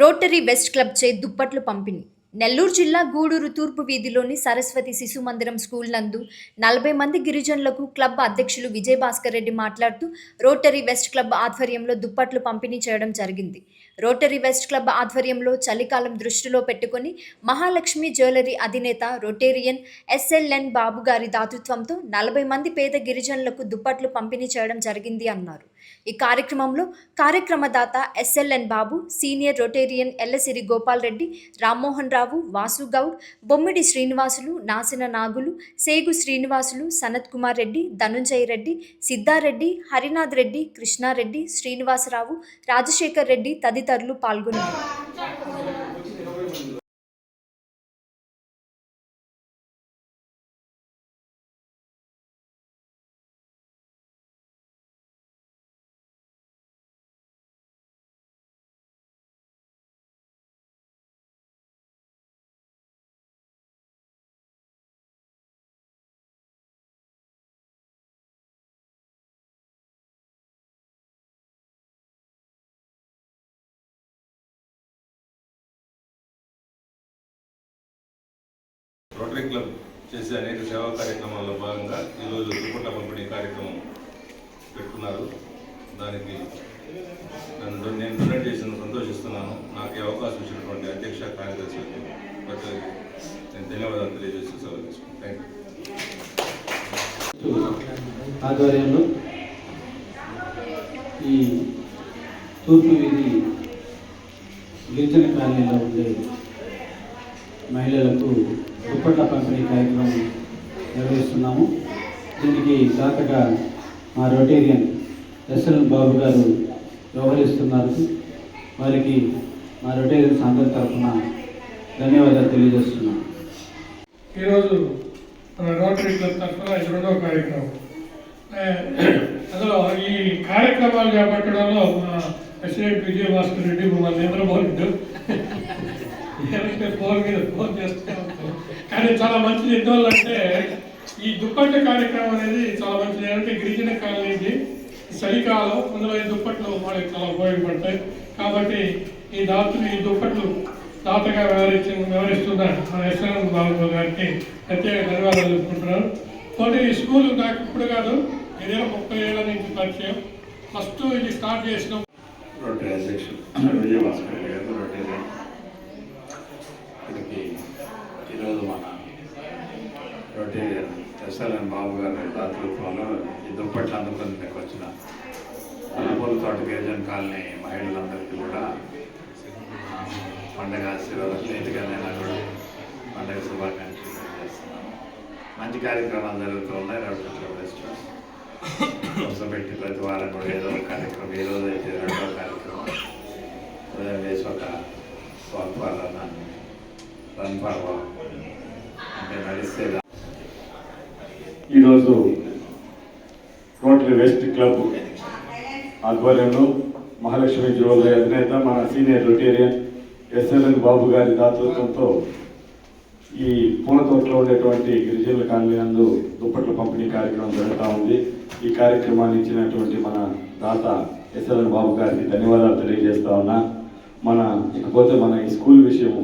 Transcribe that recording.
Rotary west club చే దుప్పట్లు పంపిణీ. నెల్లూరు జిల్లా గూడూరు తూర్పు వీధిలోని సరస్వతి శిశు మందిరం స్కూల్ నందు నలభై మంది గిరిజనులకు క్లబ్ అధ్యక్షులు విజయభాస్కర్ రెడ్డి మాట్లాడుతూ రోటరీ వెస్ట్ క్లబ్ ఆధ్వర్యంలో దుప్పట్లు పంపిణీ చేయడం జరిగింది. రోటరీ వెస్ట్ క్లబ్ ఆధ్వర్యంలో చలికాలం దృష్టిలో పెట్టుకొని మహాలక్ష్మి జ్యువెలరీ అధినేత రొటేరియన్ ఎస్ఎల్ఎన్ బాబు గారి దాతృత్వంతో నలభై మంది పేద గిరిజనులకు దుప్పట్లు పంపిణీ చేయడం జరిగింది అన్నారు. ఈ కార్యక్రమంలో కార్యక్రమదాత SLN Babu senior Rotarian Ellasiri Gopal Reddy Rammohan Rao Vasu Goud Bommidi Srinivasulu Nasina Nagulu Segu Srinivasulu Sanath Kumar Reddy Dhanunjaya Reddy Siddhareddy Harinath Reddy Krishnareddy Srinivasarao Rajasekhar Reddy తదితరులు పాల్గొన్నారు. రోటరీ క్లబ్ చేసే అనేక సేవా కార్యక్రమాల్లో భాగంగా ఈరోజు దుప్పట్ల పంపిణీ కార్యక్రమం పెట్టుకున్నారు. దానికి నన్ను నేను డొనేట్ చేసిన సంతోషిస్తున్నాను. నాకు ఈ అవకాశం ఇచ్చినటువంటి అధ్యక్ష కార్యదర్శి ప్రతి నేను ధన్యవాదాలు తెలియజేస్తూ సెలవు థ్యాంక్ యూ ఆధ్వర్యంలో ఈ తూర్పు వీధి గిరిజన కాలనీలో ఉండే మహిళలకు దుప్పట్ల పంపిణీ కార్యక్రమం నిర్వహిస్తున్నాము. దీనికి దాతగా మా రొటేరియన్ ఎస్ఎల్ బాబు గారు వ్యవహరిస్తున్నారు. వారికి మా రొటేరియన్స్ అందరి తరఫున ధన్యవాదాలు తెలియజేస్తున్నాను ఈరోజు మన రోటరీ క్లబ్ తరఫున ఇది రెండవ కార్యక్రమం. అందులో ఈ కార్యక్రమాలు చేపట్టడంలో మా ప్రెసిడెంట్ విజయభాస్కర్ రెడ్డి మమ్మల్ని నిద్రపోలేదు ఫోన్ మీద ఫోన్ చేస్తూ ఉంటాం. కానీ చాలా మంచిది. ఎందువల్లంటే ఈ దుప్పట్ల కార్యక్రమం అనేది చాలా మంచిది. ఏంటంటే గిరిజన కాలనీకి చలికాలం అందులో ఈ దుప్పట్లు మనకి చాలా ఉపయోగపడతాయి. కాబట్టి ఈ దాతలు ఈ దుప్పట్లు దాతగా వ్యవహరించి వ్యవహరిస్తున్న మన ఎస్ఎన్ బాబు గారికి ప్రత్యేక ధన్యవాదాలు చెప్పుకుంటున్నాను కాబట్టి ఈ స్కూల్ నాకు ఇప్పుడు కాదు ఏదైనా ముప్పై ఏళ్ళ నుంచి పరిచయం. ఫస్ట్ ఇది స్టార్ట్ చేసినాం. రోటరీ విజయభాస్కర్ గారు రోటరీ ఈరోజు మన రోటేరియన్ ఎస్ఎల్ఎన్ బాబు గారి దాతృత్వంలో ఈ దుప్పట్లు అందుకునేందుకు వచ్చిన అనుకూల తోట గిరిజన కాలనీ మహిళలందరికీ కూడా పండగ ఆశీర్వాదాలు నీటిగానైనా కూడా పండగ శుభాకాంక్షలు తెలియజేస్తున్నాము. మంచి కార్యక్రమాలు జరుగుతూ ఉన్నాయి. రోటరీ క్లబ్ పెట్టి ప్రతి వారం కూడా ఏదో ఒక కార్యక్రమం ఏ రోజు అయితే రెండో కార్యక్రమం. ఉదయం వేసి ఒక స్వల్పాలన రన్ అంటే ఈరోజు రోటరీ వెస్ట్ క్లబ్ ఆధ్వర్యంలో మహాలక్ష్మి జ్యువెలరీ అధినేత మన సీనియర్ రొటేరియన్ ఎస్ఎల్ఎన్ బాబు గారి దాతృత్వంతో ఈ పూలతోటలో ఉండేటువంటి గిరిజనుల కాలనీ నందు దుప్పట్ల పంపిణీ కార్యక్రమం జరుగుతూ ఉంది. ఈ కార్యక్రమాన్ని ఇచ్చినటువంటి మన దాత ఎస్ఎల్ఎన్ బాబు గారికి ధన్యవాదాలు తెలియజేస్తా ఉన్నా. మన ఇకపోతే మన ఈ స్కూల్ విషయం